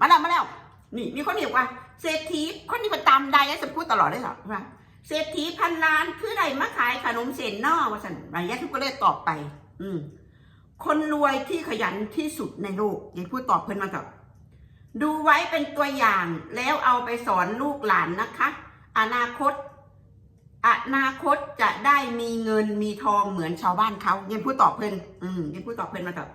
มาแล้วมาแล้ว นี่มีคนเรียกว่าเศรษฐีคนนี้ประจำได้จะพูดตลอดเลยเหรอว่าเศรษฐีพันล้านคือใดมาขายขนมเส้นนอกว่าสันมายะทุกก็เลยตอบไป อืม คนรวยที่ขยันที่สุดในโลกยายพูดตอบเพิ่นมากับดูไว้เป็นตัวอย่างแล้วเอาไปสอนลูกหลานนะคะ อนาคต อนาคตจะได้มีเงินมีทองเหมือนชาวบ้านเขายังพูดตอบเพิ่นอืมยังพูดตอบเพิ่นมากับ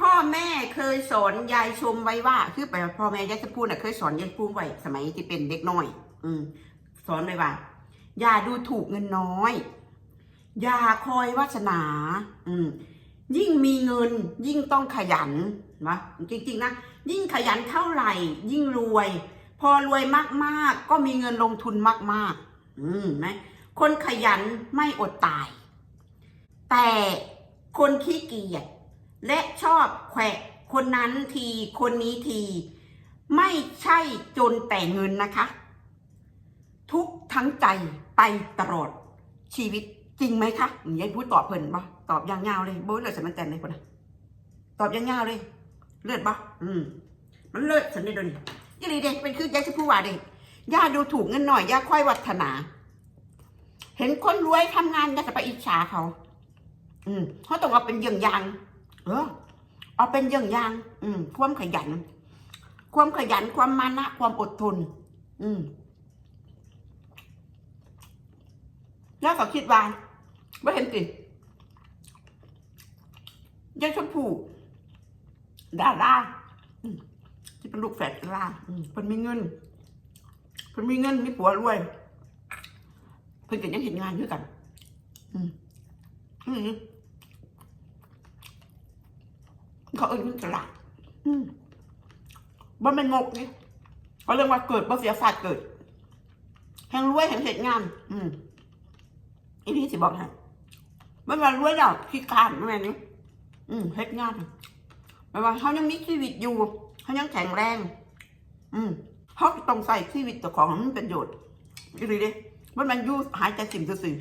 พ่อแม่ เคยสอนยายชมไว้ว่า คือไปพ่อแม่ยายจะพูดน่ะเคยสอนยายพูดไว้สมัยที่เป็นเด็กน้อย อืมสอนไว้ว่าอย่าดูถูกเงินน้อย อย่าคอยวาสนา อืมยิ่งมีเงินยิ่งต้องขยันนะจริงๆนะยิ่งขยันเท่าไหร่ ยิ่งรวย พอรวยมากๆ ก็มีเงินลงทุนมากๆ อืมไหมคนขยันไม่อดตาย แต่คนขี้เกียจและชอบแขวะ คนนั้นทีคนนี้ที ไม่ใช่จนแต่เงินนะคะ ทุกทั้งใจไปตลอดชีวิตจริงไหมคะยายพูดตอบเพิ่นปะตอบอยางยาวเลยโบ้ยเลยสมันแตนเลยคนนะตอบอยางยาวเลย เลือดปะอืม มันเลือดสันนิดเดนี่ยี่ลีเด็กเป็นคือยายจะพูดว่าเด็กย่าดูถูกเงินหน่อยย่าค่อยวัฒนา เห็นคนรวยทำงานย่าจะไปอิจฉาเขา อืมเขาต้องเอาเป็นอย่างอยางเออ เอาเป็นอย่างอยาง อืม ความขยัน ความขยันความมานะ ความอดทน อืม แล้วเขาคิดว่าไม่เห็นสิยายชมพูดาราที่เป็นลูกแฝดดาราเพิ่นมีเงินเพิ่นมีเงินมีผัวรวยเพิ่นก็ยังเห็นงานด้วยกัน อืมอืม เขาเอิ้นมันตลาดมบ่แม่นงกนี่เขาเรียกว่าเกิดบ่เสียศาสตร์เกิด แห่งรวยแห่งเหตุงาน อืมอีนี่สิบอกให้ไม่ว่ารวยดอกขี้การไม่แม่นนี่อืมเฮ็ดงานไม่ว่าเขายังมีชีวิตอยู่เขายังแข็งแรง อืมเขาต้องใส่ชีวิตตัวของมันเป็นประโยชน์อีนี่เด้มันมันยู่หายใจสิ่งซื่อ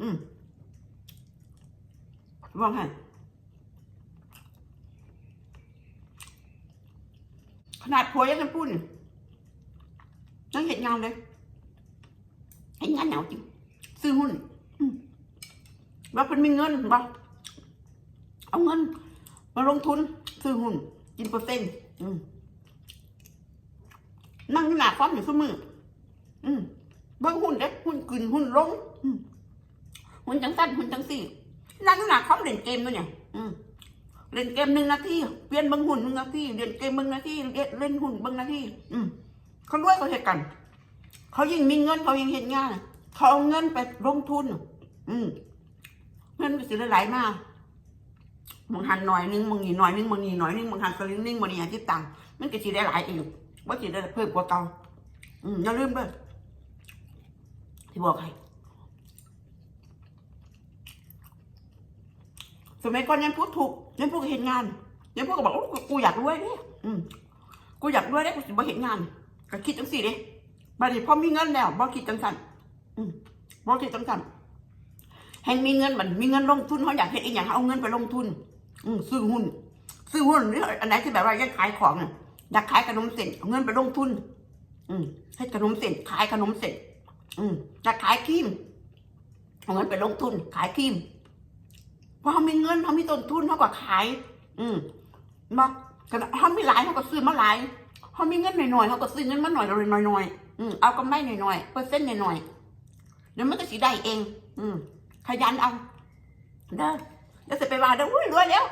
อืมบอกให้ข นาดผัวยังจะพูดนี่ยังเห็นงานเลยเห็นงานเหนาจริงซื้อหุ้นว่าเป็นมีเงินบ่เอาเงิน มาลงทุน ซื้อหุ้นกินเปอร์เซ็นต์นั่งหน้าฟ้อมอยู่เสมออืมเบิ่งหุ้นเด้หุ้นขึ้นหุ้นลงหุ้นจังสั้นหุ้นจังสี่นั่งหน้าฟ้อมเล่นเกมด้วยเนี่ย อืม เล่นเกมหนึ่งนาทีเปลี่ยนบิ่งหุ้นหนึ่งนาทีเล่นเกมบิ่งนาทีเล่นเล่นหุ้นบิ่งนาทีอืมเขารวยเขาเฮ็ดกัน เขายิ่งมีเงินเขายิ่งเฮ็ดงานเขาเอาเงินไปลงทุน อืมเงินก็สิได้ไหลมาบางหันหน่อยนึงบางนี่หน่อยนึงบางนี่หน่อยนึงบางหันสลิงนึงบางนี่อาทิตย์ตังมันก็สิได้หลายอีกว่าสิได้เพิ่มกว่าเก่าอืมอย่าลืมเด้อที่บอกให้ สมัยก่อนยังพูดถูกยังพูดเห็นงานยังพูดก็บอกโอ้กูอยากรวยเด้อืมกูอยากรวยเด้กูสิบ่เห็นงานก็คิดจังสี่เด้บัดนี้พอมีเงินแล้วบ่คิดจังสั่นอืมบ่คิดจังสั่นแห่งมีเงินมันมีเงินลงทุนเขาอยากเห็นอีกอย่างเขาเอาเงินไปลงทุน อืมซื้อหุ้น ซื้อหุ้นหรืออันไหนที่แบบว่าอยากขายของอยากขายขนมเส้นเอาเงินไปลงทุน อืมให้ขนมเส้นขายขนมเส้นอืมอยากขายครีมเอาเงินไปลงทุน ขายครีม เพราะเขามีเงินเขามีต้นทุนเขาก็ขาย อืมบอกขณะเขามีหลายเขาก็ซื้อมาหลายเขามีเงินหน่อยๆเขาก็ซื้อเงินมาหน่อยๆหน่อยๆอืมเอากำไรหน่อยๆเปอร์เซ็นต์หน่อยๆเดี๋ยวมันก็สิได้เอง อืมขยันเอาเด้อแล้วจะไปว่าเด้ออุ้ยรวยแล้ว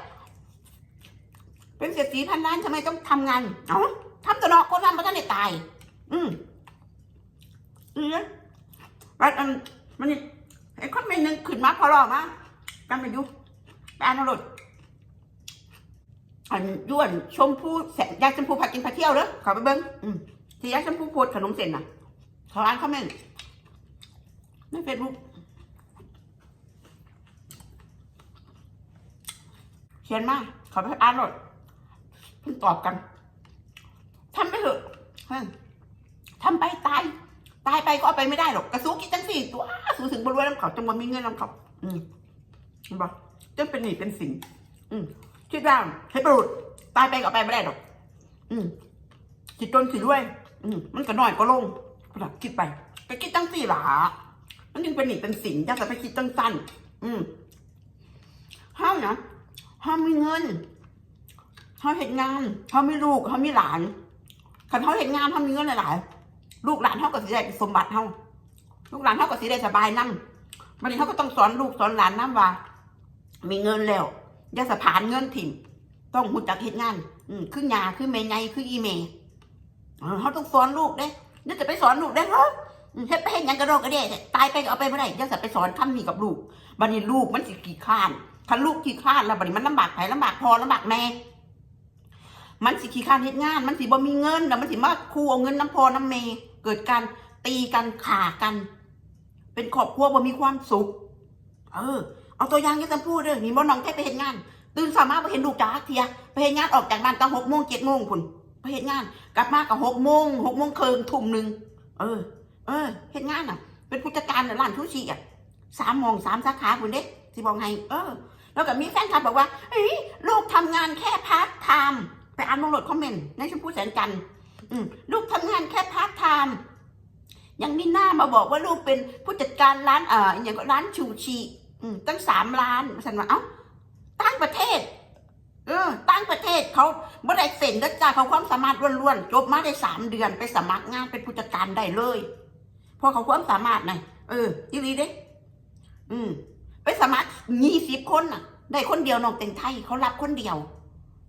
เป็นเศรษฐีพันล้านทำไมต้องทำงานเอ้าทำตลอดคนทำมาตั้งแต่ตาย อืมนี่นะรัดอันมันนี่ไอ้คนไม่นึงขึ้นมาพอรอมากันไปอยู่ ปอ่านเอรถอันย้วนชมพูแสงยาชมพูผักกินผักเที่ยวเด้อขอไปเบิ้งอืมที่ยาชมพูโพดขนมเส้นน่ะขาอ่านคอมเมนต์ในเฟซบุ๊กเขียนมาขาไปอ่านหมดเพิ่งตอบกันทำไปเถอะเฮ้ยทำไปตาย ตายไปก็เอาไปไม่ได้หรอกกระสู้กินจังสี่ตัวสู้ถึงบรวยน้ำเขาจงมันมีเงินน้ำเขาอืมเห็นปะ จนเป็นหนี้เป็นสินอืมคิดว่าให้ประหลุดตายไปก็ไปไม่ได้ดอก อืมสิจนสิด้วย อืมมันก็น้อยก็ลงก็แบบคิดไปไปคิดตั้งสี่หลามันยังเป็นหนีเป็นสินอยากจะไปคิดตั้งสั้นอืมห้ามนะห้ามมีเงินห้ามเห็นงานห้ามมีลูกห้ามมีหลานคันเขาเห็นงานห้ามมีเงินหลายๆลูกหลานเขาก็สิได้สมบัติเขาลูกหลานเขาก็สิได้สบายนั่งวันนี้เขาก็ต้องสอนลูกสอนหลานน้ำว่า มีเงินแล้วอย่าสะพานเงินถิ่มต้องหุ่นจักเห็นงาน อืมคือหยาคือแม่ไงคืออีเมเออเขาต้องสอนลูกเด้นี่จะไปสอนลูกได้เหรออืมเฮ็ดไปเฮ็ดยังกระโดดกระเดะตายไปก็เอาไปไม่ได้ยังจะไปสอนคำนี้กับลูกบัดนี้ลูกมันสิกี่ข้านคันลูกกี่ข้านแล้วบัดนี้มันลำบากไผลำบากพอลำบากแม่มันสิขี้ข้านเฮ็ดงาน มันสิบ่มีเงินแล้วมันสิมาคู่เอาเงินน้ำพอน้ำเมเกิดการตีกันขากัน เป็นครอบครัวบ่มีความสุข เออ เอาตัวอย่างที่จะพูดเด้อนี่บ่น้องแค่ไปเฮ็ดงาน ตื่นสามารถไปเห็นลูกจ้าเทียไปเห็นงานออกจากบ้านตั้งหกโมงเจ็ดโมงคุณไปเห็นงาน กลับมากับหกโมงหกโมงครึ่งทุ่มหนึ่งเออ เออเห็นงานอะ เป็นผู้จัดการร้านทุชีอะสามโมงสามสาขาคุณเด็กสิบอกไงเออ แล้วก็มีแฟนคลับบอกว่าเฮ้ยลูกทำงานแค่พาร์ทไทม์ไปอ่านลงโหลดคอมเมนต์ในชมพู่แสนจันทร์ลูกทำงานแค่พาร์ทไทม์ยังมีหน้ามาบอกว่าลูกเป็นผู้จัดการร้านเอ่ออย่างก็ร้านชูชี ตั้งสามล้านฉันว่าเอ้าตั้งประเทศ เออตั้งประเทศเขาบ่อได้เซ็นแล้วจ้าเขาความสามารถล้วนๆจบมาได้สามเดือนไปสมัครงานเป็นผู้จัดการได้เลยเพราะเขาความสามารถไงเอออีหลีเด้อืม ไปสมัครยี่สิบคนน่ะ ได้คนเดียวน้องเต็งไทยเขารับคนเดียว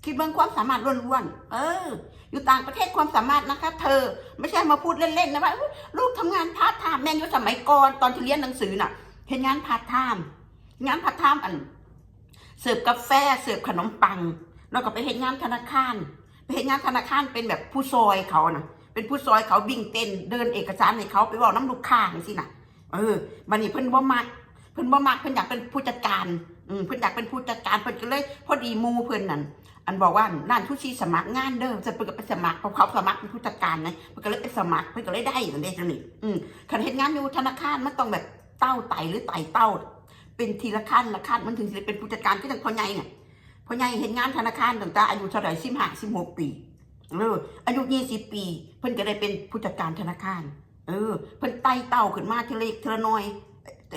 คิดเบิ่งความสามารถล้วนๆเออ อยู่ต่างประเทศความสามารถนะคะ เธอ ไม่ใช่มาพูดเล่นๆนะว่าลูกทำงานพาร์ทไทม์แม่ยู่สมัยก่อนตอนที่เรียนหนังสือน่ะเห็นงานพาร์ทไทม์ งานพาร์ทไทม์อันเสิร์ฟกาแฟเสิร์ฟขนมปัง แล้วก็ไปเห็นงานธนาคาร ไปเห็นงานธนาคารเป็นแบบผู้ซอยเขานะเป็นผู้ซอยเขาบิ่งเต้นเดินเอกสารให้เขาไปบอกน้ำลูกค้าสินะเออบันนี้เพิ่นบ่มักเพิ่นบ่มักเพิ่นอยากเป็นผู้จัดการอืมเพิ่นอยากเป็นผู้จัดการเพิ่นก็เลยพอดีมูเพิ่นนั่นอันบอกว่าร้านทุชีสมัครงานเด้อจะเพิ่นก็ไปสมัครเพราะเขาสมัครเป็นผู้จัดการนะเพิ่นก็เลยไปสมัครเพิ่นก็เลยได้นั่นเองจังนี่อืมคันเฮ็ดงานอยู่ธนาคารมันต้องแบบเต้าไตหรือไตเต้า เป็นทีละขั้นละขั้นมันถึงจะเป็นผู้จัดการที่ตั้งพ่อใหญ่เนี่ยพ่อใหญ่เห็นงานธนาคารตั้งแต่อายุเท่าไหร่สิบห้าสิบหกปีเอออายุยี่สิบปี เพิ่นก็ได้เป็นผู้จัดการธนาคาร เออ เพิ่นไต่เต้าขึ้นมาทีละเล็กทีละน้อย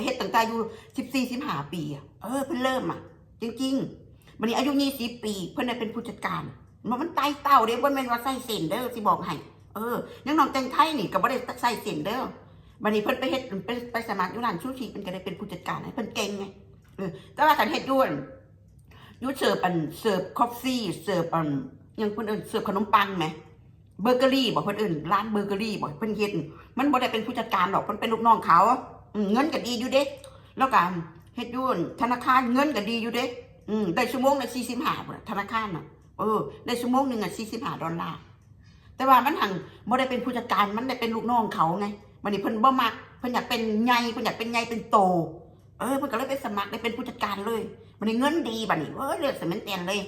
เฮ็ดตั้งแต่อายุสิบสี่สิบห้าปีอะเออเพิ่นเริ่มอะ จริงๆวันนี้อายุยี่สิบปี เพิ่นได้เป็นผู้จัดการมันมันไต่เต้าเด้บ่แม่นว่าใส่เส้นเด้อสิบอกให้เออยังน้องแตงไทยนี่ก็บ่ได้ใส่เส้นเด้อ วันนี้เพิ่นไปเฮ็ดไปไปสมัครอยู่ร้านชูชีเพิ่นก็ได้เป็นผู้จัดการให้เพิ่นเก่งไงเออแต่ว่าการเฮ็ดยุ่นยุ่เสิร์ฟอันเสิร์ฟคอฟฟี่เสิร์ฟอันยังเพิ่นเอิ้นเสิร์ฟขนมปังไหมเบเกอรี่บอกเพิ่นเอิ้นร้านเบเกอรี่บอกเพิ่นเฮ็ดมันบ่ได้เป็นผู้จัดการหรอกเพิ่นเป็นลูกน้องเขาเงินก็ดีอยู่เด้แล้วก็เฮ็ดยุ่นธนาคารเงินก็ดีอยู่เด้อืมได้ชั่วโมงละ45บาธนาคารน่ะเออได้ชั่วโมงหนึ่งอะ45ดอลลาร์แต่ว่ามันหังบ่ได้เป็นผู้จัดการมันได้เป็นลูกน้องเขาไง วันนี้เพิ่นบ่มักเพิ่นอยากเป็นใหญ่เพิ่นอยากเป็นใหญ่เป็นโต เออมันก็เลยไปสมัครได้เป็นผู้จัดการเลยมันได้เงินดีบัดนี้เออเลือกสมันเตียนเลย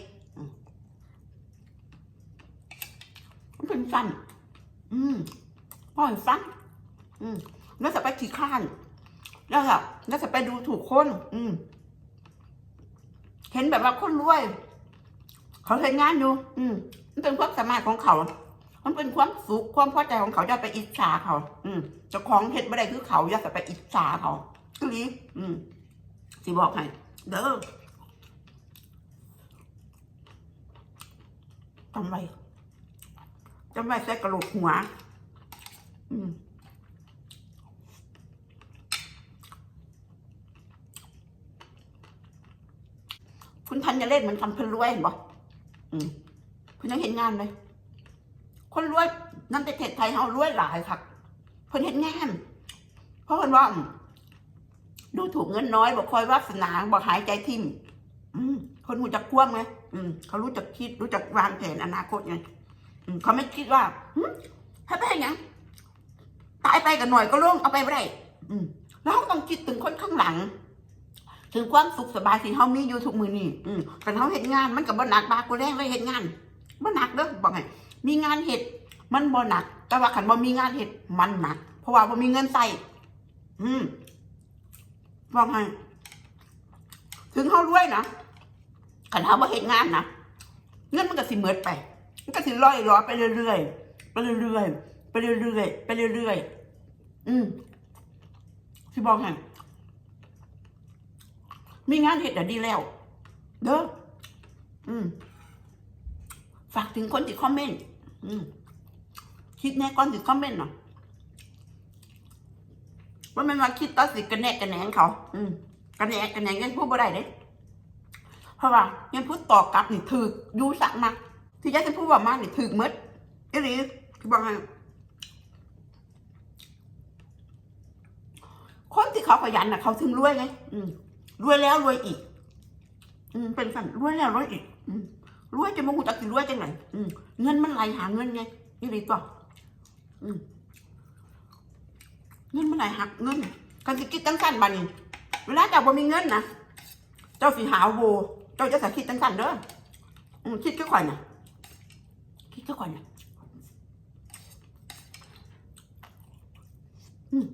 มันเป็นสั้นอืมพ่อเห็นสั้นอืมแล้วจะไปขี้ข้านแล้วก็แล้วจะไปดูถูกคน อืมเห็นแบบว่าคนรวย เขาเห็นงานอยู่ อืมมันเป็นความสามารถของเขา มันเป็นความสุขความพอใจของเขาอย่าไปอิจฉาเขา อืมเจ้าของเห็ดไม่ได้คือเขาอย่าไปอิจฉาเขาคือนี้อืมสิบอกให้เด้อจำไว้จำไว้ใส่กระโหลกหัว อืมคุณทันจะเล่นเหมือนทำเพิ่นรวยเห็นบ่อืมเพิ่นยังเห็นงานเลย คนรวยนั่นประเทศไทยเฮารวยหลายครับเพิ่นเห็นงานเพราะเพิ่นว่า ดูถูกเงินน้อยบอกคอยวาสนาบอกหายใจทิ่มคนรู้จักคว่ำไงอืมเขารู้จักคิดรู้จักวางแผนอนาคตไงเขาไม่คิดว่าหึให้ไปยังตายไปกันหน่อยก็ล่วงเอาไปไม่ได้แล้วเขาต้องคิดถึงคนข้างหลัง ถึงความสุขสบายที่เขามีอยู่ทุกมือนี่อืแต่เขาเห็นงานมันกับบ่หนักบากูแรงเลยเห็นงานบ่หนักเด้อบอกไง มีงานเห็ดมันบ่หนัก แต่ว่าขันบ่มีงานเห็ดมันหนัก เพราะว่าบ่มีเงินใส่อืมบอกให้ถึงเขารวยนะขันเขามาเห็นงานนะเงินมันก็สิเมิดไป มันก็สิลอยล้อไปเรื่อยๆไปเรื่อยๆไปเรื่อยๆไปเรื่อยๆอืมสิบอกให้มีงานเห็ดอะดีแล้ว เด้ออืมฝากถึงคนที่คอมเมนต์ อืมคิดแน่ก่อนสิคอมเมนต์เนาะว่ามันมาคิดต่อสิกระแนกกระแหนงเขา อืมกระแหนกกระแหนงยังพูดบ่ได้เด้เพราะว่ายังพูดต่อกลับนี่ถืออยูสักมากที่ยายจะพูดว่ามากนี่ถือมดเอ้หรือคือบอกให้คนที่เขาขยันน่ะ เขาถึงรวยไง อืมรวยแล้วรวยอีก อืมเป็นสั่นรวยแล้วรวยอีก อืม รวยจะมาหูจักสิรวยจังไหนอืมเงินมันไหลหาเงินไงนี่ดีตัวอืมเงินมันไหลหาเงินกันสิคิดตั้งสั้นบานี่เวลาเจ้าบ่มีเงินนะเจ้าสิหาโวเจ้าจะสักคิดตั้งสั้นเด้ออืมคิดแค่ข่อยนะคิดแค่ข่อยนะอืม